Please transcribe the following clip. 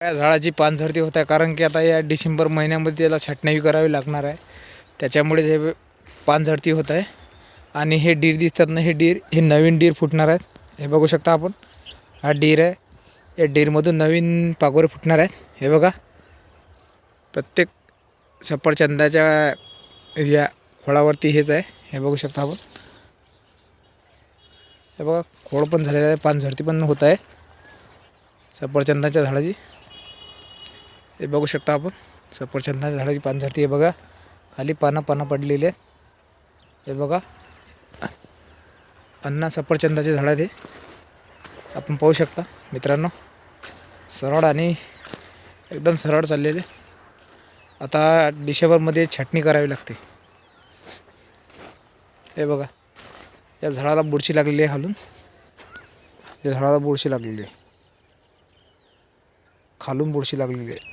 या झाडाची पानझडती होत आहे कारण की आता या डिसेंबर महिन्यामध्ये त्याला छाटणी करावी लागणार आहे. त्याच्यामुळेच हे पानझडती होत आहे. आणि हे डीर दिसतात ना हे डीर हे नवीन डीर फुटणार आहेत. हे बघू शकता आपण. हा डीर आहे. या डीरमधून नवीन पागोरे फुटणार आहेत. हे बघा. प्रत्येक सफरचंदाच्या या खोळावरती हेच आहे. हे बघू शकता आपण. हे बघा खोड पण झालेलं आहे. पानझडती पण होत आहे. सफरचंदाच्या झाडाची. हे बघू शकता आपण. सफरचंदाच्या झाडाची पानझडती हे बघा. खाली पानं पानं पडलेली आहेत. हे बघा. अन्ना सफरचंदाचे झाड आहे ते आपण पाहू शकता मित्रांनो. सरळ आणि एकदम सरळ चाललेले. आता डिसेंबरमध्ये छाटणी करावी लागते. हे बघा. या झाडाला बुरशी लागलेली आहे खालून. या झाडाला बुरशी लागलेली आहे. खालून बुरशी लागलेली आहे.